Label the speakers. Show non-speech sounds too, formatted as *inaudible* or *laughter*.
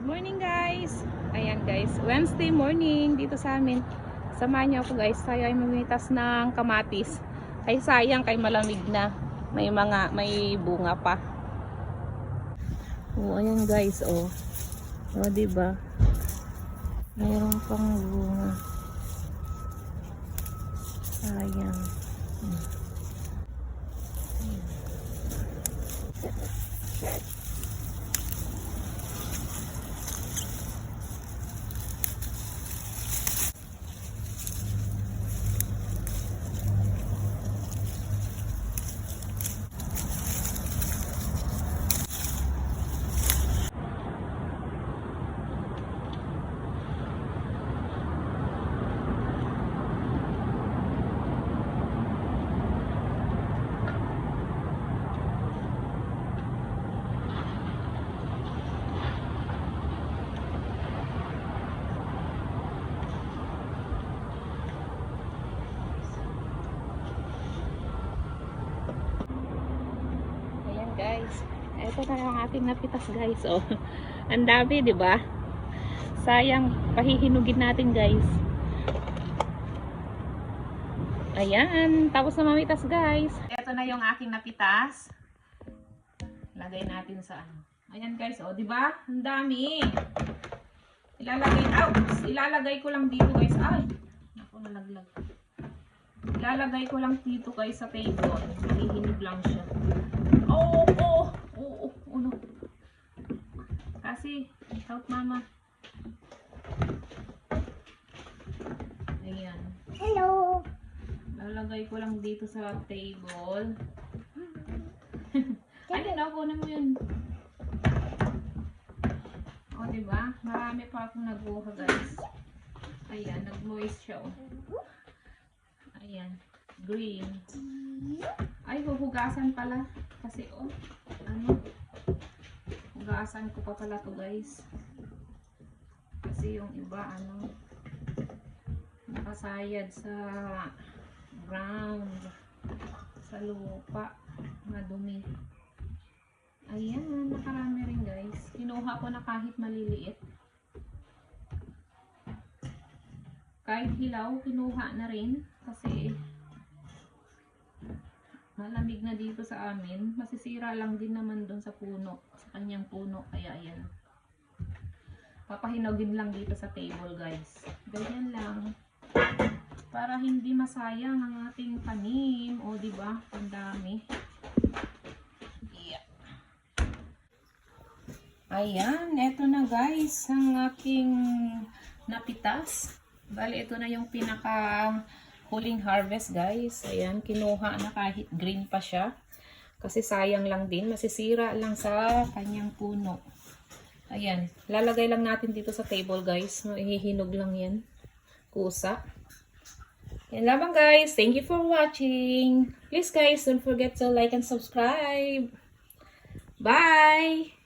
Speaker 1: Good morning guys! Ayan guys, Wednesday morning dito sa amin. Samahan niyo ako guys, tayo ay mamitas ng kamatis. Ay sayang kay malamig na. May mga, may bunga pa. Oh, ayan guys, oh. Oh, di ba? Mayroon pang bunga. Sayang. Hmm. Ayan guys. Ito na yung ating napitas guys. Oh. *laughs* Ang dami, di ba? Sayang, pahihinugin natin guys. Ayan, tapos na mamitas guys. Ito na yung aking napitas. Lagay natin sa ano. Ayan guys, oh, di ba? Ang dami. Ilalagay, ouch! Ilalagay ko lang dito guys. Ay, ako nalaglag. Ilalagay ko lang dito guys sa table. Hihinog lang siya. Oo, oo, oo, oo, ano. Kasi, help mama. Ayan.
Speaker 2: Hello.
Speaker 1: Lalagay ko lang dito sa table. Ano na, kunin mo yun. O, diba? Marami pa akong naguha, guys. Ayan, nag-moist siya, oh. Ayan, green. Ay, huhugasan pala. Kasi, oh, hugasan ko pa pala to, guys. Kasi yung iba, ano, nakasayad sa ground, sa lupa, madumi. Ayan, nakarami rin guys. Kinuha ko na kahit maliliit. Kahit hilaw, kinuha na rin. Kasi malamig na dito sa amin. Masisira lang din naman doon sa puno. Sa kanyang puno. Kaya ayan. Papahinogin lang dito sa table guys. Ganyan lang. Para hindi masayang ang ating tanim. O, di ba? Ang dami. Yeah. Ayan, eto na guys, ang aking napitas. Bali, ito na yung pinaka huling harvest guys. Ayan, kinuha na kahit green pa siya. Kasi sayang lang din, masisira lang sa kanyang puno. Ayan, lalagay lang natin dito sa table guys. Ihihinog lang yan. Kusa. Yan lamang guys. Thank you for watching. Please guys, don't forget to like and subscribe. Bye!